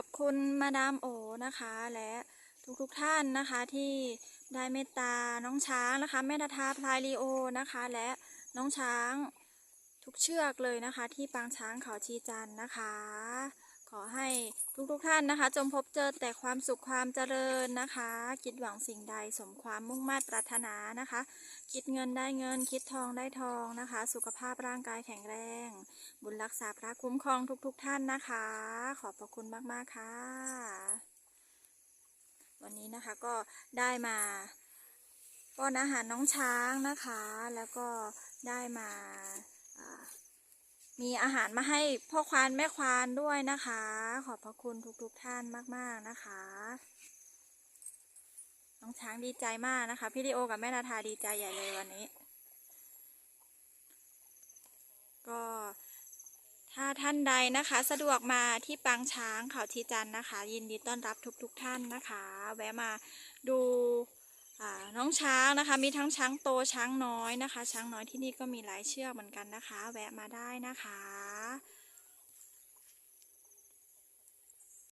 ขอบคุณมาดามโอนะคะ และทุกๆทท่านนะคะที่ได้เมตตาน้องช้างนะคะแม่นาทาพลายลีโอนะคะ และน้องช้างทุกเชือกเลยนะคะ ที่ปางช้างเขาชีจันนะคะ อให้ทุกๆทท่านนะคะ จงพบเจอแต่ความสุขความเจริญนะคะ คิดหวังสิ่งใดสมความมุ่งมา่ปรารถนานะคะ คิดเงินได้เงิน คิดทองได้ทองนะคะ สุขภาพร่างกายแข็งแรง บุญรักษาพระคุ้มครองทุกๆทท่านนะคะ ขอบพระคุณมากๆค่ะ วันนี้นะคะก็ได้มาป้อนอาหารน้องช้างนะคะ แล้วก็ได้มาา มีอาหารมาให้พ่อควานแม่ควานด้วยนะคะ ขอบพระคุณทุกๆทท่านมากๆนะคะ น้องช้างดีใจมากนะคะ พี่ดิโอกับแม่นาธาดีใจใหญ่เลยวันนี้ ก็ถ้าท่านใดนะคะ สะดวกมาที่ปางช้างเขาชีจันนะคะ ยินดีต้อนรับทุกๆทท่านนะคะ แวะมาดู น้องช้างนะคะ มีทั้งช้างโตช้างน้อยนะคะ ช้างน้อยที่นี่ก็มีหลายเชือกเหมือนกันนะคะ แวะมาได้นะคะ